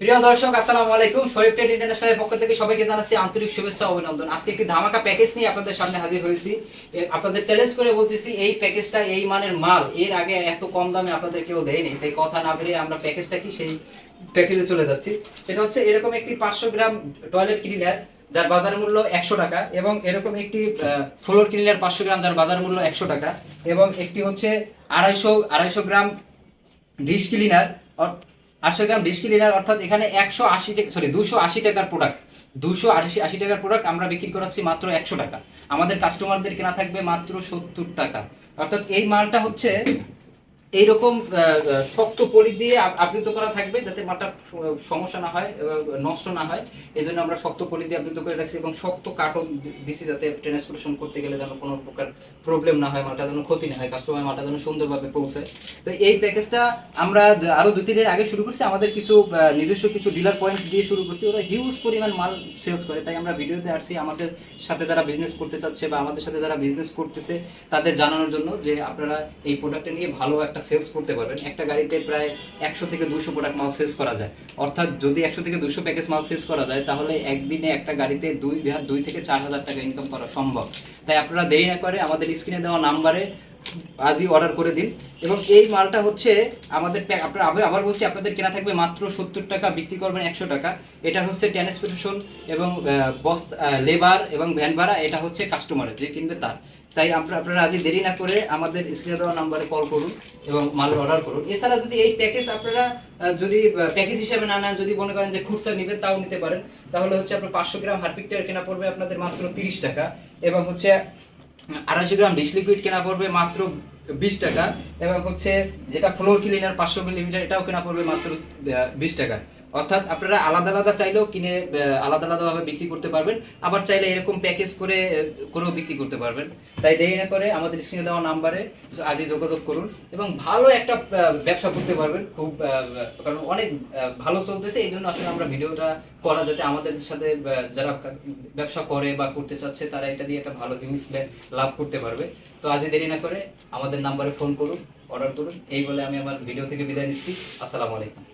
প্রিয় দর্শক, আসসালামু আলাইকুম। শরীফ ট্রেড ইন্টারন্যাশনালের পক্ষ থেকে সবাইকে জানাচ্ছি আন্তরিক শুভেচ্ছা অভিনন্দন। আজকে একটি ধামাকা প্যাকেজ নিয়ে আপনাদের সামনে হাজির হয়েছি। আপনাদের চ্যালেঞ্জ করে বলতেছি, এই প্যাকেজটা, এই মানের মাল, এর আগে এত কম দামে আপনাদের কেউ দেয়নি। তাই কথা না বেরিয়ে আমরা প্যাকেজটা কি সেই প্যাকেজে চলে যাচ্ছি। এটা হচ্ছে এরকম একটি পাঁচশো গ্রাম টয়লেট ক্লিনার যার বাজার মূল্য একশো টাকা এবং এরকম একটি ফ্লোর ক্লিনার পাঁচশো গ্রাম, যার বাজার মূল্য একশো টাকা এবং একটি হচ্ছে আড়াইশো আড়াইশো গ্রাম ডিশ ক্লিনার আটশো গ্রাম ডিশ ক্লিনার অর্থাৎ এখানে একশো আশি সরি দুশো আশি টাকার প্রোডাক্ট দুশো আশি আশি টাকার প্রোডাক্ট আমরা বিক্রি করাচ্ছি মাত্র একশো টাকা। আমাদের কাস্টমারদের কেনা থাকবে মাত্র সত্তর টাকা। অর্থাৎ এই মালটা হচ্ছে এইরকম শক্ত পলি দিয়ে আব- আবৃত করা থাকবে যাতে মালটা স- সমস্যা না হয় এবং নষ্ট না হয়। এই জন্য আমরা শক্ত পলি দিয়ে আবৃত করে রাখছি এবং শক্ত কার্টন দিছি যাতে ট্রান্সপোর্টেশন করতে গেলে যেন কোনো প্রকার প্রবলেম না হয় মালটা যেন ক্ষতি না হয় কাস্টমার মালটা যেন সুন্দরভাবে পৌঁছায় তো এই প্যাকেজটা আমরা দ- আরও দু, তিন দিন আগে শুরু করছি, আমাদের কিছু নিজস্ব কিছু ডিলার পয়েন্ট দিয়ে শুরু করছি। ওরা হিউজ পরিমাণ মাল সেলস করে, তাই আমরা ভিডিওতে আসছি আমাদের সাথে যারা বিজনেস করতে চাচ্ছে বা আমাদের সাথে যারা বিজনেস করতেছে, তাদের জানানোর জন্য যে আপনারা এই প্রোডাক্টটা নিয়ে ভালো একটা সেলস করতে পারবেন। একটা গাড়িতে প্রায় একশো থেকে দুশো প্রোডাক্ট মাল সেলস করা যায়। অর্থাৎ যদি একশো থেকে দুশো প্যাকেজ মাল সেলস করা যায়, তাহলে একদিনে একটা গাড়িতে দুই দুই থেকে চার হাজার টাকা ইনকাম করা সম্ভব। তাই আপনারা দেরি না করে আমাদের স্ক্রিনে দেওয়া নাম্বারে আজই অর্ডার করে দিন। এবং এই মালটা হচ্ছে আমাদের আবার আবার বলছি, আপনাদের কেনা থাকবে মাত্র সত্তর টাকা, বিক্রি করবেন একশো টাকা। এটা হচ্ছে ট্রান্সপোর্টেশন এবং বস্ত লেবার এবং ভ্যান ভাড়া, এটা হচ্ছে কাস্টমারের যে কিনবে তার। তাই আপনারা আপনারা আজই দেরি না করে আমাদের স্ক্রিনে দেওয়া নাম্বারে কল করুন এবং মাল অর্ডার করুন। এছাড়া যদি এই প্যাকেজ আপনারা যদি প্যাকেজ হিসাবে না নেন, যদি মনে করেন যে খুচরা নেবেন, তাও নিতে পারেন। তাহলে হচ্ছে আপনার পাঁচশো গ্রাম হারপিকটার কেনা পড়বে আপনাদের মাত্র তিরিশ টাকা। এবং হচ্ছে আড়াইশো গ্রাম ডিশ লিকুইড কেনা পড়বে মাত্র বিশ টাকা, এবং হচ্ছে যেটা ফ্লোর ক্লিনার পাঁচশো মিলিমিটার, এটাও কেনা পড়বে মাত্র বিশ টাকা অর্থাৎ আপনারা আলাদা আলাদা চাইলেও কিনে আলাদা আলাদাভাবে বিক্রি করতে পারবেন। আবার চাইলে এরকম প্যাকেজ করে করেও বিক্রি করতে পারবেন। তাই দেরি না করে আমাদের স্ক্রিনে দেওয়া নাম্বারে আগে যোগাযোগ করুন এবং ভালো একটা ব্যবসা করতে পারবেন। খুব কারণ অনেক ভালো চলতেছে। এই জন্য আসলে আমরা ভিডিওটা করা যাতে আমাদের সাথে যারা ব্যবসা করে বা করতে চাচ্ছে, তারা এটা দিয়ে একটা ভালো জিনিস লাভ করতে পারবে। তো আজই দেরি না করে আমাদের নাম্বারে ফোন করুন, অর্ডার করুন। এই বলে আমি আমার ভিডিও থেকে বিদায় নিচ্ছি। আসসালামু আলাইকুম।